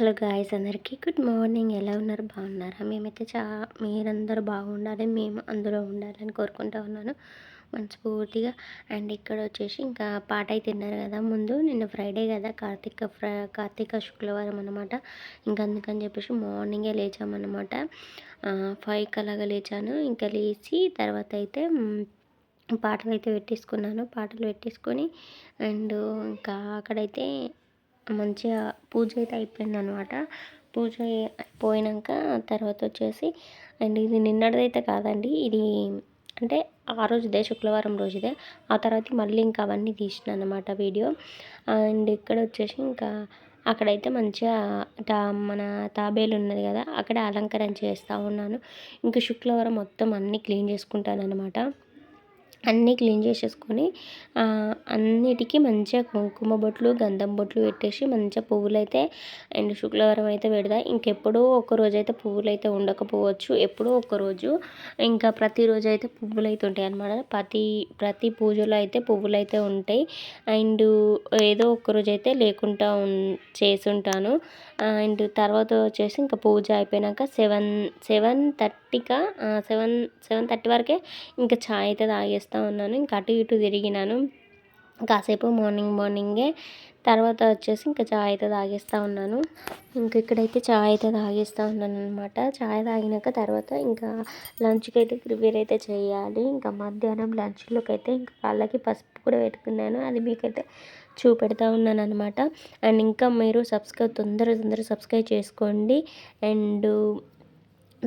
Hello guys అందరికీ good morning. ఎలా ఉన్నారు? బాగున్నారా? మేమైతే చా మీరందరూ బాగుండాలి మేము అందులో ఉండాలని కోరుకుంటా ఉన్నాను మనస్ఫూర్తిగా. అండ్ ఇక్కడ వచ్చేసి ఇంకా పాట అయితే తిన్నారు కదా ముందు. నిన్న ఫ్రైడే కదా కార్తీక ఫ్రై కార్తీక శుక్రవారం అనమాట ఇంకా అందుకని చెప్పేసి మార్నింగే లేచామన్నమాట. ఫైవ్కి అలాగా లేచాను. ఇంకా లేచి తర్వాత అయితే పాటలు అయితే పెట్టేసుకున్నాను. పాటలు పెట్టేసుకొని అండ్ ఇంకా అక్కడైతే మంచిగా పూజ అయితే అయిపోయింది అనమాట పూజ అయిపోయినాక తర్వాత వచ్చేసి అండ్ ఇది నిన్నటిదైతే కాదండి. ఇది అంటే ఆ రోజుదే శుక్రవారం రోజుదే. ఆ తర్వాత మళ్ళీ ఇంకా అవన్నీ తీసిన అనమాట వీడియో. అండ్ ఇక్కడ వచ్చేసి ఇంకా అక్కడైతే మంచిగా టా మన తాబేలు ఉన్నది కదా అక్కడ అలంకరణ చేస్తూ ఉన్నాను. ఇంకా శుక్రవారం మొత్తం అన్నీ క్లీన్ చేసుకుంటాను అనమాట అన్నీ క్లీన్ చేసేసుకొని అన్నిటికీ మంచిగా కుంకుమ బొట్లు గంధం బొట్లు పెట్టేసి మంచిగా పువ్వులు అయితే అండ్ శుక్రవారం అయితే పెడదా ఇంకెప్పుడో ఒకరోజు అయితే పువ్వులు అయితే ఉండకపోవచ్చు. ఎప్పుడో ఒకరోజు ఇంకా ప్రతిరోజు అయితే పువ్వులు అయితే ఉంటాయి అన్నమాట. ప్రతి ప్రతి పూజలో అయితే పువ్వులు అయితే ఉంటాయి. అండ్ ఏదో ఒకరోజు అయితే లేకుండా చేసి ఉంటాను అండ్ తర్వాత వచ్చేసి ఇంకా పూజ అయిపోయినాక సెవెన్ సెవెన్ థర్టీకా సెవెన్ సెవెన్ థర్టీ వరకే ఇంకా ఛాయ్ అయితే తాగేస్తాను చేస్తూ ఉన్నాను. ఇంకా అటు ఇటు తిరిగినాను. కాసేపు మార్నింగ్ మార్నింగే. తర్వాత వచ్చేసి ఇంకా చాయ్ అయితే తాగేస్తూ ఉన్నాను. ఇంక ఇక్కడైతే చాయ్ అయితే తాగేస్తూ ఉన్నాను అనమాట చాయ్ తాగినాక తర్వాత ఇంకా లంచ్కి అయితే ప్రిపేర్ అయితే చేయాలి. ఇంకా మధ్యాహ్నం లంచ్లోకి అయితే ఇంకా వాళ్ళకి పసుపు కూడా పెట్టుకున్నాను. అది మీకైతే చూపెడతా ఉన్నాను అనమాట అండ్ ఇంకా మీరు సబ్స్క్రైబ్ తొందర తొందర సబ్స్క్రైబ్ చేసుకోండి. అండ్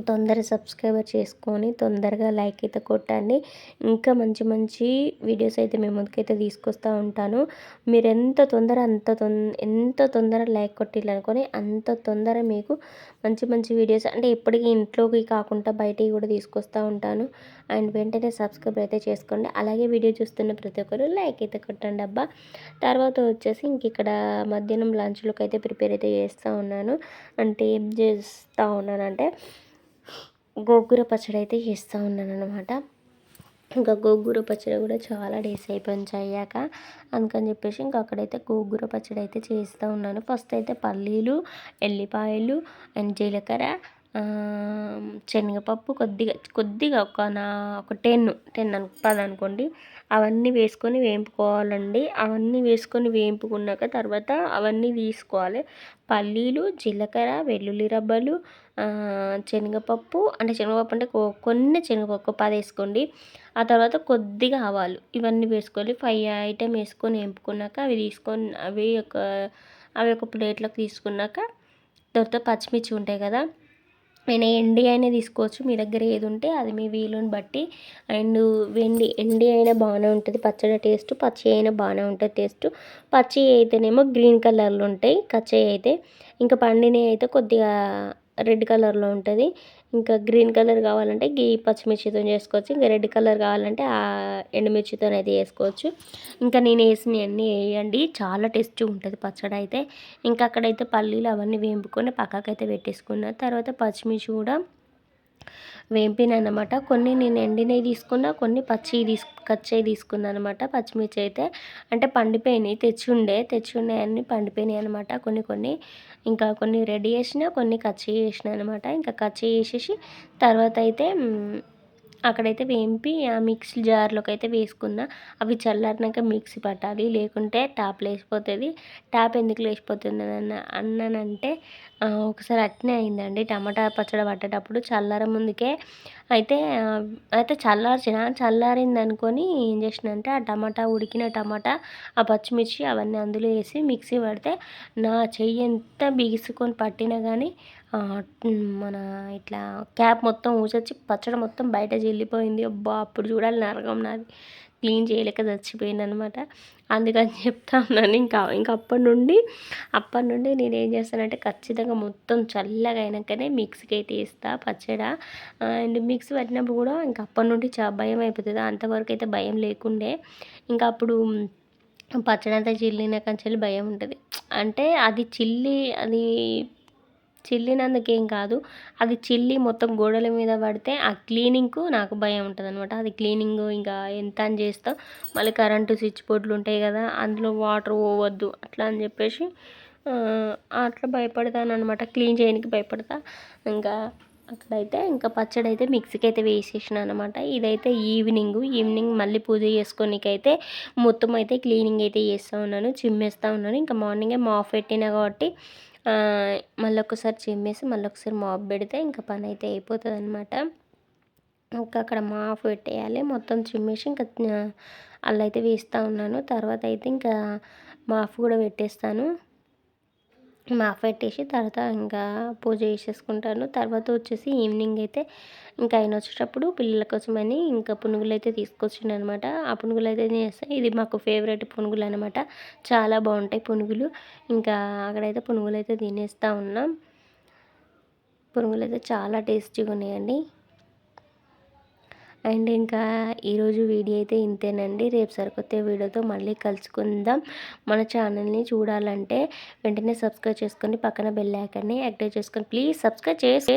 తొందర సబ్స్క్రైబర్ చేసుకొని తొందరగా లైక్ అయితే కొట్టండి. ఇంకా మంచి మంచి వీడియోస్ అయితే మేము ముందుకైతే తీసుకొస్తూ ఉంటాను. మీరు ఎంత తొందర అంత తొం ఎంత తొందర లైక్ కొట్టిల్లనుకొని అంత తొందర మీకు మంచి మంచి వీడియోస్ అంటే ఎప్పటికీ ఇంట్లోకి కాకుండా బయటికి కూడా తీసుకొస్తూ ఉంటాను. అండ్ వెంటనే సబ్స్క్రైబ్ అయితే చేసుకోండి. అలాగే వీడియో చూస్తున్న ప్రతి ఒక్కరు లైక్ అయితే కొట్టండి అబ్బా. తర్వాత వచ్చేసి ఇంక ఇక్కడ మధ్యాహ్నం లంచ్లోకి అయితే ప్రిపేర్ అయితే చేస్తూ ఉన్నాను. అంటే ఏం చేస్తూ ఉన్నాను అంటే గోంగూర పచ్చడి అయితే చేస్తూ ఉన్నాను అనమాట ఇంకా గోంగూర పచ్చడి కూడా చాలా డేస్ అయిపోయింది అయ్యాక అందుకని చెప్పేసి ఇంకా అక్కడైతే గోంగూర పచ్చడి అయితే చేస్తూ ఉన్నాను. ఫస్ట్ అయితే పల్లీలు ఎల్లిపాయలు అండ్ జీలకర్ర శనగపప్పు కొద్దిగా కొద్దిగా ఒక నా ఒక టెన్ టెన్ పది అనుకోండి. అవన్నీ వేసుకొని వేయింపుకోవాలండి అవన్నీ వేసుకొని వేయింపుకున్నాక తర్వాత అవన్నీ తీసుకోవాలి. పల్లీలు జీలకర్ర వెల్లుల్లి రబ్బలు శనగపప్పు అంటే శనగపప్పు అంటే కొన్ని శనగపప్పు పది వేసుకోండి. ఆ తర్వాత కొద్దిగా ఆవాలు ఇవన్నీ వేసుకోవాలి. ఫైవ్ ఐటెం వేసుకొని వేపుకున్నాక అవి తీసుకొని అవి ఒక అవి ఒక ప్లేట్లోకి తీసుకున్నాక తర్వాత పచ్చిమిర్చి ఉంటాయి కదా నేను ఎండి అయినా తీసుకోవచ్చు. మీ దగ్గర ఏది ఉంటే అది మీ వీలుని బట్టి. అండ్ వెండి ఎండి అయినా బాగానే ఉంటుంది. పచ్చడి టేస్ట్ పచ్చి అయినా బాగానే ఉంటుంది టేస్ట్. పచ్చి అయితేనేమో గ్రీన్ కలర్లో ఉంటాయి కచ్చి అయితే. ఇంకా పండినవి అయితే కొద్దిగా రెడ్ కలర్లో ఉంటుంది. ఇంకా గ్రీన్ కలర్ కావాలంటే గీ పచ్చిమిర్చితో చేసుకోవచ్చు ఇంకా రెడ్ కలర్ కావాలంటే ఆ ఎండుమిర్చితో అయితే వేసుకోవచ్చు ఇంకా నేను వేసిన అన్నీ వేయండి చాలా టేస్టీ ఉంటుంది పచ్చడి అయితే. ఇంకా అక్కడైతే పల్లీలు అవన్నీ వేంపుకొని పక్కకైతే పెట్టేసుకున్న తర్వాత పచ్చిమిర్చి కూడా వేంపిన అనమాట కొన్ని నేను ఎండినవి తీసుకున్నా కొన్ని పచ్చి తీసు కచ్చవి తీసుకున్నాను అనమాట పచ్చిమిర్చి అయితే అంటే పండిపోయినాయి తెచ్చి ఉండే తెచ్చి అన్నీ పండిపోయినాయి అనమాట. కొన్ని కొన్ని ఇంకా కొన్ని రెడీ చేసిన కొన్ని కచ్చి చేసిన అనమాట. ఇంకా కచ్చి చేసేసి తర్వాత అయితే అక్కడైతే వేంపి ఆ మిక్సీ జార్లోకి అయితే వేసుకున్న. అవి చల్లారినాక మిక్సీ పట్టాలి. లేకుంటే టాప్ లేచిపోతుంది. టాప్ ఎందుకు లేచిపోతుంది అన్న అన్నానంటే ఒకసారి అట్నే అయిందండి. టమాటా పచ్చడి పట్టేటప్పుడు చల్లార ముందుకే అయితే అయితే చల్లార్చిన చల్లారింది అనుకొని ఏం చేసిన అంటే ఆ టమాటా ఉడికిన టమాటా ఆ పచ్చిమిర్చి అవన్నీ అందులో వేసి మిక్సీ పడితే నా చెయ్యి ఎంత బిగుసుకొని పట్టినా కానీ మన ఇట్లా క్యాప్ మొత్తం ఊసొచ్చి పచ్చడి మొత్తం బయట చెల్లిపోయింది. అబ్బా అప్పుడు చూడాలి నరకం నాది. క్లీన్ చేయలేక చచ్చిపోయింది అనమాట అందుకని చెప్తా ఉన్నాను. ఇంకా ఇంకా అప్పటి నుండి అప్పటి నుండి నేను ఏం చేస్తానంటే ఖచ్చితంగా మొత్తం చల్లగా అయినాకనే మిక్సీకి అయితే వేస్తా పచ్చడ. అండ్ మిక్సీ పట్టినప్పుడు కూడా ఇంకా అప్పటి నుండి చా భయం అయిపోతుంది. అంతవరకు అయితే భయం లేకుండే. ఇంకా అప్పుడు పచ్చడి అంతా చిల్లినాక భయం ఉంటుంది. అంటే అది చిల్లి అది చిల్లినందుకేం కాదు. అది చిల్లి మొత్తం గోడల మీద పడితే ఆ క్లీనింగ్కు నాకు భయం ఉంటుంది అనమాట అది క్లీనింగ్ ఇంకా ఎంత అని చేస్తా. మళ్ళీ కరెంటు స్విచ్ బోర్డులు ఉంటాయి కదా అందులో వాటర్ పోవద్దు అట్లా అని చెప్పేసి అట్లా భయపడతాను అనమాట క్లీన్ చేయడానికి భయపడతా. ఇంకా అక్కడైతే ఇంకా పచ్చడి అయితే మిక్సీకి అయితే వేసేసిన అనమాట ఇదైతే ఈవినింగ్. ఈవినింగ్ మళ్ళీ పూజ చేసుకోనికైతే అయితే మొత్తం అయితే క్లీనింగ్ అయితే చేస్తూ ఉన్నాను. చిమ్మేస్తూ ఉన్నాను. ఇంకా మార్నింగే మాఫ్ పెట్టిన కాబట్టి మళ్ళీ ఒకసారి చిమ్మేసి మళ్ళీ ఒకసారి మాప్ పెడితే ఇంకా పని అయితే అయిపోతుంది అనమాట ఇంకా అక్కడ మాఫ్ పెట్టేయాలి. మొత్తం చిమ్మేసి ఇంకా అలా అయితే వేస్తూ ఉన్నాను. తర్వాత అయితే ఇంకా మాఫ్ కూడా పెట్టేస్తాను. మాఫ్ పెట్టేసి తర్వాత ఇంకా పూజ చేసేసుకుంటాను. తర్వాత వచ్చేసి ఈవినింగ్ అయితే ఇంకా ఆయన వచ్చేటప్పుడు పిల్లల కోసమని ఇంకా పునుగులు అయితే తీసుకొచ్చిండు అనమాట ఆ పునుగులు అయితే చేస్తాను ఇది మాకు ఫేవరెట్ పునుగులు అనమాట చాలా బాగుంటాయి పునుగులు. ఇంకా అక్కడైతే పునుగులు అయితే తినేస్తూ ఉన్నాం. పునుగులు అయితే చాలా టేస్టీగా ఉన్నాయండి. అండ్ ఇంకా ఈరోజు వీడియో అయితే ఇంతేనండి. రేపు సరికొత్త వీడియోతో మళ్ళీ కలుసుకుందాం. మన ఛానల్ని చూడాలంటే వెంటనే సబ్స్క్రైబ్ చేసుకొని పక్కన బెల్ ఐకాన్ని యాక్టివ్ చేసుకొని ప్లీజ్ సబ్స్క్రైబ్ చేసి